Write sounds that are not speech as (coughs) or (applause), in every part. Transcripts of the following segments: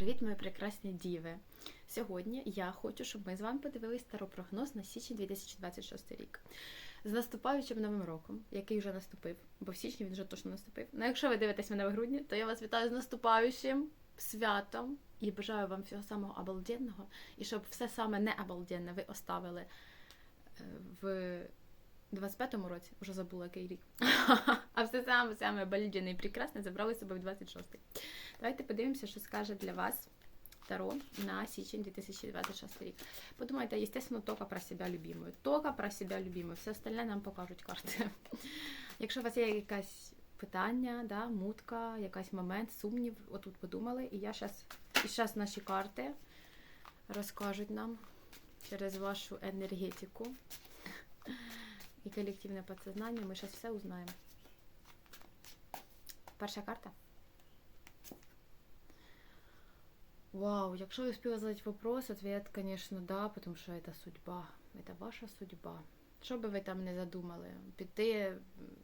Привіт, мої прекрасні діви! Сьогодні я хочу, щоб ми з вами подивились старопрогноз на січень 2026 рік. З наступаючим новим роком, який вже наступив, бо в січні він вже точно наступив. Ну, якщо ви дивитесь мене в грудні, то я вас вітаю з наступаючим святом і бажаю вам всього самого обалденного, і щоб все саме не обалденне ви оставили е, в 25-му році, вже забула який рік. (laughs) А все саме саме обалденне і прекрасне забрали собою в 26-й. Давайте подивимося, що скаже для вас Таро на січень 2026 рік. Подумайте, естественно, только про себя любимую. Только про себя любимую. Все остальне нам покажуть карти. (laughs) Якщо у вас є якась питання, да, мутка, якийсь момент, сумнів, отут подумали, і я зараз, і зараз наші карти розкажуть нам через вашу енергетику і колективне підсознання. Ми зараз все узнаємо. Перша карта. Вау, якщо ви успіли задати вопрос, ответ, конечно, да, потому що это судьба. Это ваша судьба. Що би ви там не задумали, піти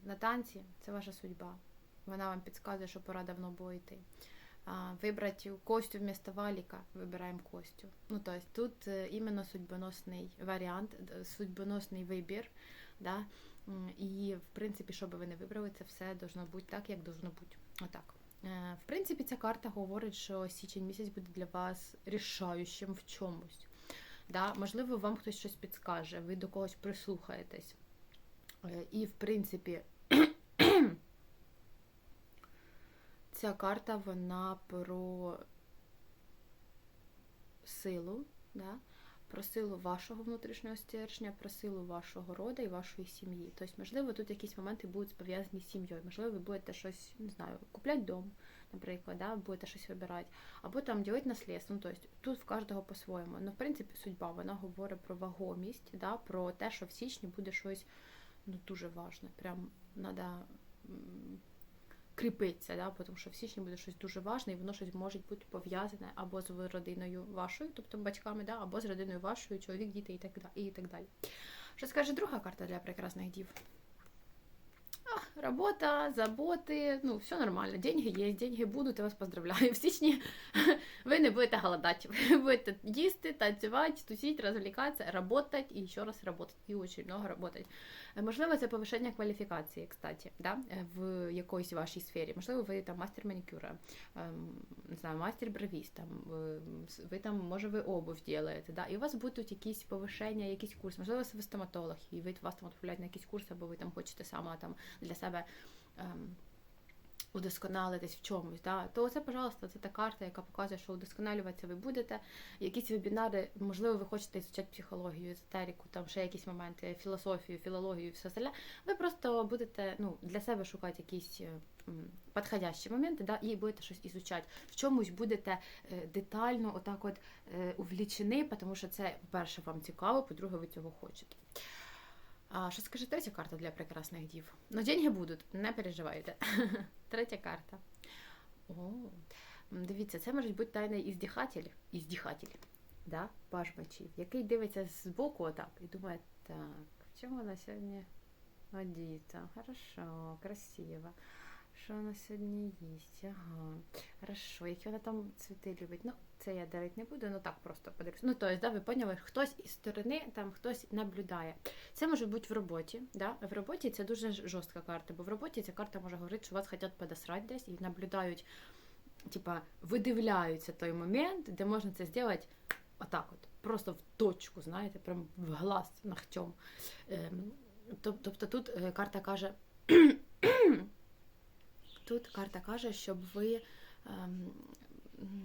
на танці це ваша судьба. Вона вам підказує, що пора давно було йти. Вибрати Костю вместо Валіка, вибираємо Костю. Ну, тобто тут е, іменно судьбоносний варіант, судьбоносний вибір. Да? І, в принципі, що би ви не вибрали, це все должно бути так, як должно бути. Отак. Е, В принципі, ця карта говорить, що січень місяць буде для вас рішаючим в чомусь. Да? Можливо, вам хтось щось підскаже, ви до когось прислухаєтесь. Е, І, в принципі, (clears throat) ця карта вона про силу, да? Про силу вашого внутрішнього стержня, про силу вашого роду і вашої сім'ї. Тобто, можливо, тут якісь моменти будуть пов'язані з сім'єю. Можливо, ви будете щось, не знаю, купляти дом, наприклад, да? будете щось вибирати, або там ділити наслідство. Ну, тобто, тут в кожного по-своєму. Ну, в принципі, судьба вона говорить про вагомість, да? про те, що в січні буде щось ну, дуже важне. Прям треба кріпиться, да? тому що в січні буде щось дуже важне, і воно щось може бути пов'язане або з родиною вашою, тобто батьками, да? або з родиною вашою, чоловік, діти і так, і так далі. Що скаже друга карта для прекрасних дів? А, Работа, заботи, ну, все нормально. Деньги є, деньги будуть, я вас поздравляю. В січні (laughs) ви не будете голодати. Ви будете їсти, танцювати, тусити, розвлікатися, работать і ще раз работать. І дуже много работать. Можливо, це повищення кваліфікації, кстати, да? в якоїсь вашій сфері. Можливо, ви там мастер манікюра, ем, не знаю, мастер бровіст, е, ви там, може, ви обув ділаєте, да? і у вас будуть якісь повищення, якісь курс. Можливо, ви стоматолог, і ви вас там відправляють на якийсь курс, або ви там хочете сама там для себе. Удосконалитись в чомусь, да, то це, пожалуйста, це та карта, яка показує, що удосконалюватися ви будете. Якісь вебінари, можливо, ви хочете ізучати психологію, езотерику, там ще якісь моменти, філософію, філологію, все остальне. Ви просто будете ну, для себе шукати якісь е, підходящі моменти, да, і будете щось ізучати. В чомусь будете е, детально отак от е, увлічені, тому що це, по-перше, вам цікаво, по-друге, ви цього хочете. А що скаже третя карта для прекрасних дів? Ну, деньги будуть, не переживайте. (laughs) Третя карта. О, дивіться, це може бути тайний іздихатель, іздіхатель, да? паж мечів, який дивиться збоку отак і думає, так, в чому вона сьогодні одіта? Хорошо, красиво. Що вона сьогодні їсть? Ага. Хорошо, які вона там цвіти любить. Ну, це я дарити не буду, ну так просто подивлюсь. Ну, тобто, да, ви поняли, хтось із сторони, там хтось наблюдає. Це може бути в роботі. Да? В роботі це дуже жорстка карта, бо в роботі ця карта може говорити, що вас хочуть подосрати десь і наблюдають, типа, видивляються той момент, де можна це зробити отак от, просто в точку, знаєте, прям в глаз ногтем. Ем, тобто тут е, карта каже. Тут карта каже, щоб ви ем,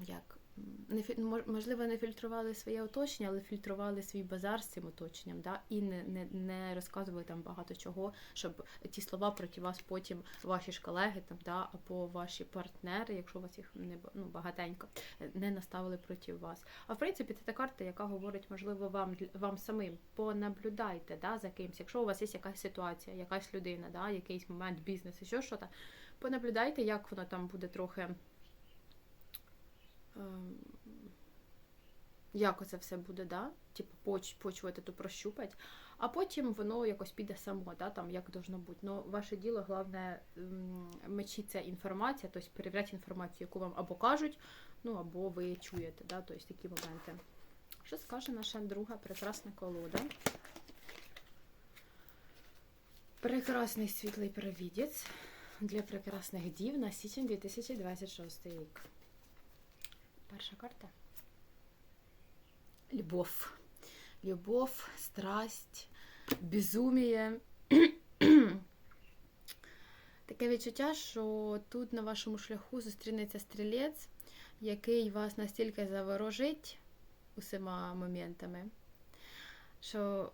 як не можливо не фільтрували своє оточення, але фільтрували свій базар з цим оточенням, да? і не, не, не розказували там багато чого, щоб ті слова проти вас потім ваші ж колеги там, да? або ваші партнери, якщо у вас їх не ну, багатенько, не наставили проти вас. А в принципі, це та карта, яка говорить, можливо, вам вам самим понаблюдайте да, за кимсь. Якщо у вас є якась ситуація, якась людина, да, якийсь момент, бізнес, що, що то, понаблюдайте, як воно там буде трохи. Ем, як оце все буде, да? Типу, поч, почувати ту прощупати, а потім воно якось піде само, да? там як должно бути. Ну, ваше діло, головне, м, мечі це інформація, тобто перевіряти інформацію, яку вам або кажуть, ну або ви чуєте, да? тобто такі моменти. Що скаже наша друга прекрасна колода? Прекрасний світлий провідець для прекрасних дів на січень 2026 рік. Перша карта. Любов. Любов, страсть, безуміє. (clears throat) Таке відчуття, що тут на вашому шляху зустрінеться стрілець, який вас настільки заворожить усіма моментами, що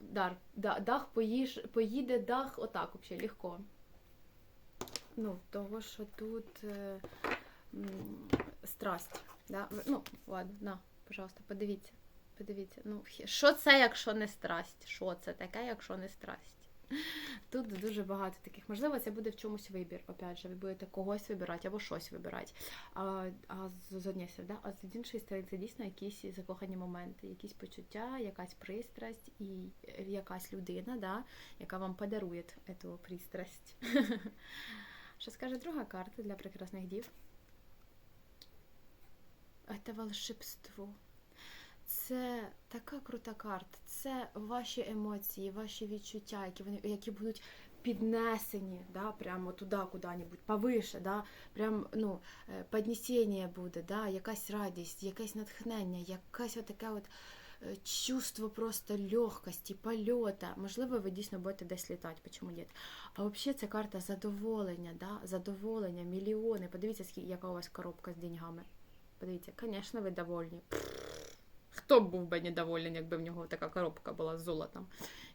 дар, да, дах поїж, поїде дах отак взагалі легко. Ну, того, що тут е, страсть. Да? Ну, ладно, на, пожалуйста, подивіться. Подивіться, ну що це, якщо не страсть? Що це таке, якщо не страсть? Тут дуже багато таких. Можливо, це буде в чомусь вибір. Опять же, ви будете когось вибирати або щось вибирати. А, а з, однієї да? а з іншої сторони, це дійсно якісь закохані моменти, якісь почуття, якась пристрасть і якась людина, да? яка вам подарує цю пристрасть. (laughs) Що скаже друга карта для прекрасних дів? Це волшебство. Це така крута карта. Це ваші емоції, ваші відчуття, які вони які будуть піднесені, да, прямо туди, куди-небудь, повише, да, прям, ну, е, піднесення буде, да, якась радість, якесь натхнення, якесь отаке от е, чувство просто легкості, польота. Можливо, ви дійсно будете десь літати, чому ні? А взагалі це карта задоволення, да, задоволення, мільйони. Подивіться, яка у вас коробка з деньгами. Подивіться, звісно, ви довольні. Хто б був би недоволен, якби в нього така коробка була з золотом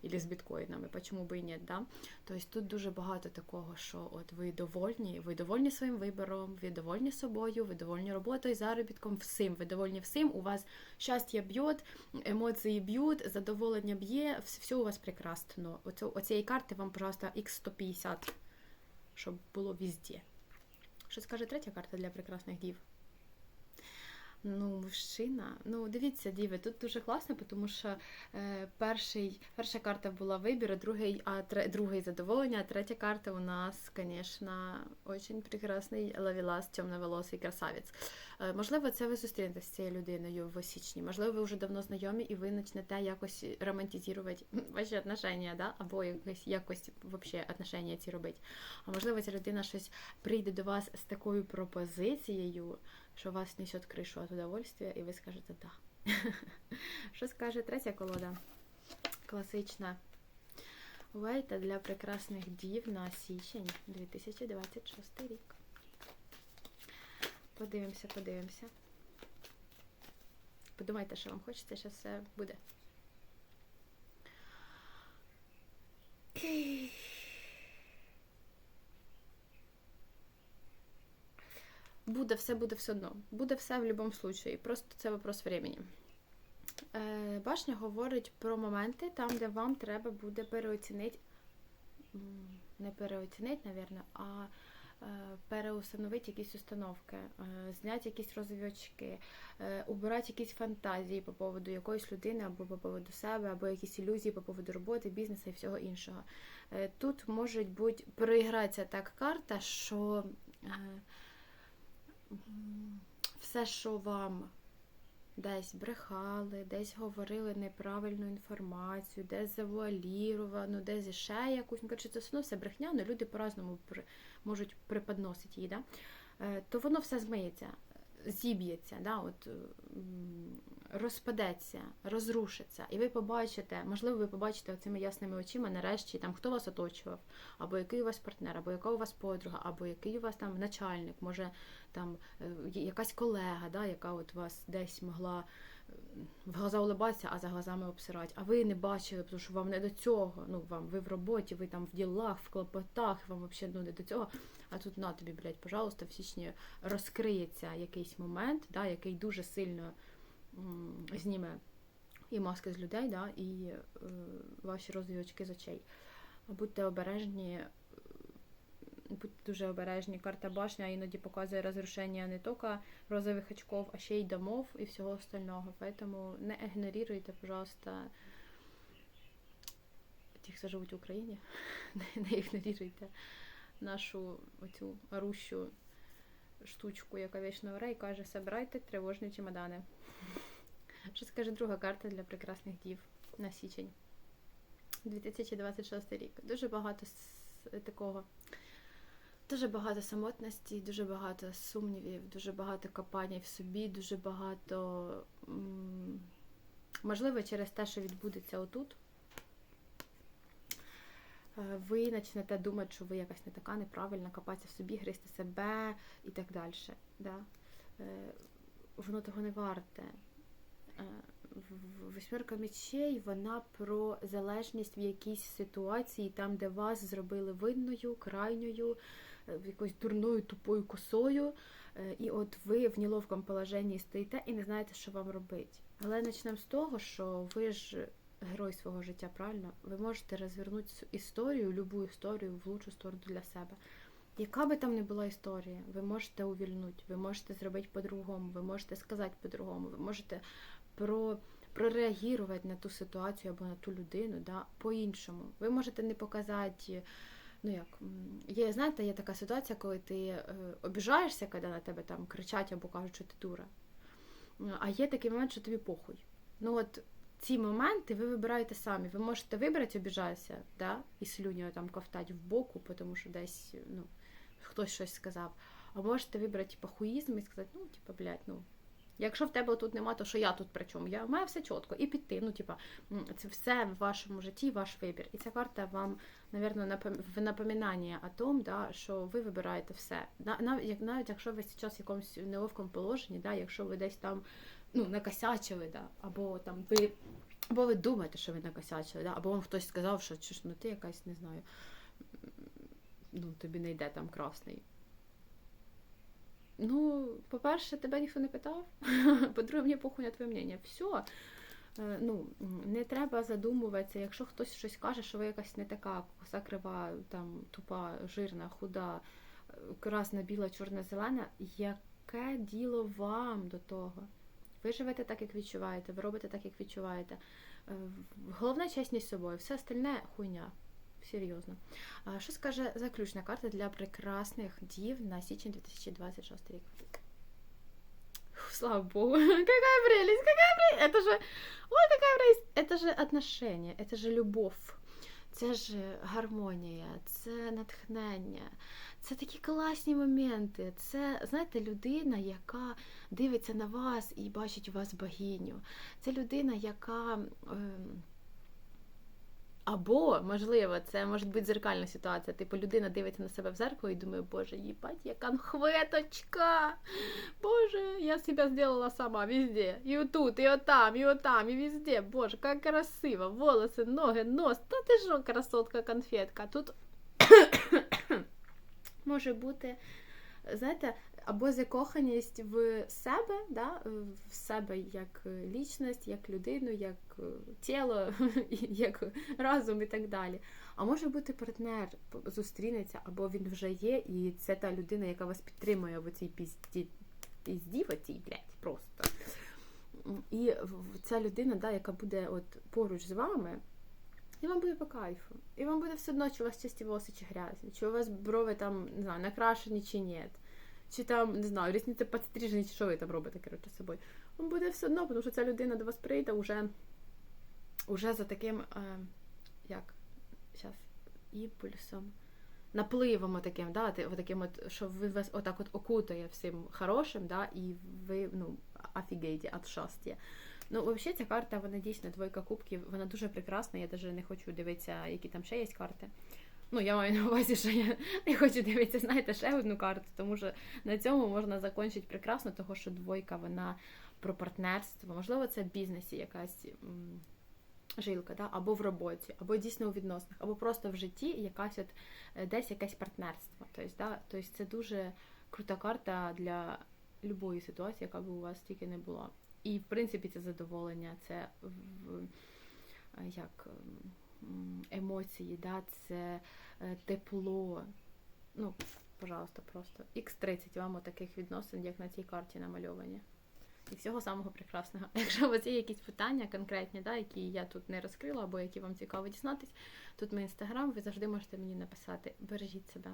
або з біткоїнами? Почому би і ні, да? Тобто тут дуже багато такого, що от ви довольні, ви довольні своїм вибором, ви довольні собою, ви довольні роботою, заробітком, всім, ви довольні всім, у вас щастя б'є, емоції б'ють, задоволення б'є, все у вас прекрасно. Оцю, оцієї карти вам, пожалуйста, x150, щоб було везде. Що скаже третя карта для прекрасних дів? Ну, мужчина. Ну, дивіться, діви, тут дуже класно, тому що е, перший, перша карта була вибір, а другий, а тре, другий задоволення, а третя карта у нас, звісно, дуже прекрасний лавілас, темноволосий красавець. Е, можливо, це ви зустрінетеся з цією людиною в січні. Можливо, ви вже давно знайомі і ви почнете якось романтизувати ваші отношення, да? або якось, якось вообще отношення ці робити. А можливо, ця людина щось прийде до вас з такою пропозицією, що вас несет кришу от удовольствия, і ви скажете да. (laughs) Що скаже третя колода? Класична. Вейта для прекрасних дів на січень 2026 рік. Подивимося, подивимося. Подумайте, що вам хочеться, що все буде. Буде, все буде все одно. Буде все в будь-якому випадку. Просто це вопрос времени. Е, Башня говорить про моменти, там, де вам треба буде переоцінити, не переоцінити, мабуть, а е, переустановити якісь установки, е, зняти якісь розв'язки, е, убирати якісь фантазії по поводу якоїсь людини, або по поводу себе, або якісь ілюзії по поводу роботи, бізнесу і всього іншого. Тут може бути проігратися так карта, що все, що вам десь брехали, десь говорили неправильну інформацію, десь завуаліровану, десь ще якусь. Ну, коротше, це все все брехня, але люди по-разному можуть преподносити її, да? Е, то воно все змиється, зіб'ється, да? От, розпадеться, розрушиться. І ви побачите, можливо, ви побачите оцими ясними очима нарешті, там, хто вас оточував, або який у вас партнер, або яка у вас подруга, або який у вас там начальник, може там е, якась колега, да, яка от вас десь могла е, в глаза улибатися, а за глазами обсирати. А ви не бачили, тому що вам не до цього. Ну, вам ви в роботі, ви там в ділах, в клопотах, вам взагалі ну, не до цього. А тут на тобі, блядь, пожалуйста, в січні розкриється якийсь момент, да, який дуже сильно зніме і маски з людей, да, і е, ваші розвідочки з очей. Будьте обережні, будьте дуже обережні. Карта башня іноді показує розрушення не тільки розових очков, а ще й домов і всього остального. Поэтому не ігноруйте, пожалуйста, ті, хто живуть в Україні, (laughs) не, не нашу оцю орущу штучку, яка вічно оре і каже, собирайте тривожні чемодани. (laughs) Що скаже друга карта для прекрасних дів на січень? 2026 рік. Дуже багато такого. Дуже багато самотності, дуже багато сумнівів, дуже багато копання в собі, дуже багато. Можливо, через те, що відбудеться отут, е, ви почнете думати, що ви якась не така неправильна, копатися в собі, гризти себе і так далі. Да? Е, Воно того не варте. Е, в- в- Восьмерка мечей вона про залежність в якійсь ситуації, там, де вас зробили винною, крайньою, якоюсь дурною, тупою косою, е, і от ви в неловкому положенні стоїте і не знаєте, що вам робити. Але почнемо з того, що ви ж герой свого життя, правильно? Ви можете розвернути цю історію, любу історію в лучшу сторону для себе. Яка би там не була історія, ви можете увільнути, ви можете зробити по-другому, ви можете сказати по-другому, ви можете про, прореагувати на ту ситуацію або на ту людину да, по-іншому. Ви можете не показати, ну як, є, знаєте, є така ситуація, коли ти е, обіжаєшся, коли на тебе там кричать або кажуть, що ти дура. А є такий момент, що тобі похуй. Ну от ці моменти ви вибираєте самі. Ви можете вибрати, обіжатися, да, і слюню там ковтати в боку, тому що десь ну, хтось щось сказав. А можете вибрати типу, хуїзм і сказати, ну, типу, блядь, ну. Якщо в тебе тут нема, то що я тут при чому? Я маю все чітко і піти. Ну, типа, це все в вашому житті, ваш вибір. І ця карта вам, напевно, в напоминання о том, да, що ви вибираєте все. Навіть, навіть якщо ви зараз в якомусь неловкому положенні, да, якщо ви десь там ну, накосячили, да, або там ви. Або ви думаєте, що ви накосячили, да? або вам хтось сказав, що ну ти якась, не знаю, ну тобі не йде там красний. Ну, по-перше, тебе ніхто не питав. (laughs) По-друге, мені похуй на твоє мнення. Все. Ну, не треба задумуватися, якщо хтось щось каже, що ви якась не така, коса крива, там, тупа, жирна, худа, е, красна, біла, чорна, зелена. Яке діло вам до того? Ви живете так, як відчуваєте, ви робите так, як відчуваєте. Е, Головна чесність з собою, все остальне хуйня Серйозно. А Що скаже заключна карта для прекрасних дів на січень 2026 рік? Фу, Слава богу, (laughs) какая прелесть, какая прелесть! Это же, ой, какая прелесть! Это же отношения, это же любов, це ж гармонія, це натхнення, це такі класні моменти. Це, знаєте, людина, яка дивиться на вас і бачить у вас богиню. Це людина, яка. ем, або, можливо, це може бути зеркальна ситуація. Типу, людина дивиться на себе в зеркало і думає, боже, їбать, я конхветочка. Боже, я себя сделала сама везде. І отут, і отам, і отам, і везде. Боже, як красиво. Волоси, ноги, нос. Та ти що, красотка, конфетка. Тут (coughs) може бути, знаєте, або закоханість в себе, да, в себе як лічність, як людину, як е, тіло, (laughs) як разум і так далі. А може бути партнер зустрінеться, або він вже є, і це та людина, яка вас підтримує в цій пізді, пізді в цій, блядь, просто. І ця людина, да, яка буде от поруч з вами, і вам буде по кайфу. І вам буде все одно, чи у вас чисті волоси, чи грязні, чи у вас брови там, не знаю, накрашені, чи ні. Чи там, не знаю, різниці підстрижені, чи що ви там робите, коротше, з собою. Вам буде все одно, тому що ця людина до вас прийде уже, уже за таким, е, як, зараз, імпульсом, напливом таким, да, таким от, що ви вас отак от окутає всім хорошим, да, і ви, ну, офігейте від щастя. Ну, взагалі, ця карта, вона дійсно двойка кубків, вона дуже прекрасна. Я навіть не хочу дивитися, які там ще є карти. Ну, я маю на увазі, що я (laughs) не хочу дивитися, знаєте, ще одну карту, тому що на цьому можна закінчити прекрасно, того що двойка вона про партнерство. Можливо, це в бізнесі якась жилка, да? або в роботі, або дійсно у відносинах, або просто в житті якась от е, десь якесь партнерство. Тобто, да? тобто це дуже крута карта для любої ситуації, яка б у вас тільки не була. І в принципі це задоволення, це в, е, як ем, емоції, да? це е, тепло, Ну, пожалуйста, просто. Х30 вам отаких відносин, як на цій карті намальовані. І всього самого прекрасного. (laughs) Якщо у вас є якісь питання конкретні, да, які я тут не розкрила, або які вам цікаво дізнатись, тут мій інстаграм, ви завжди можете мені написати. Бережіть себе.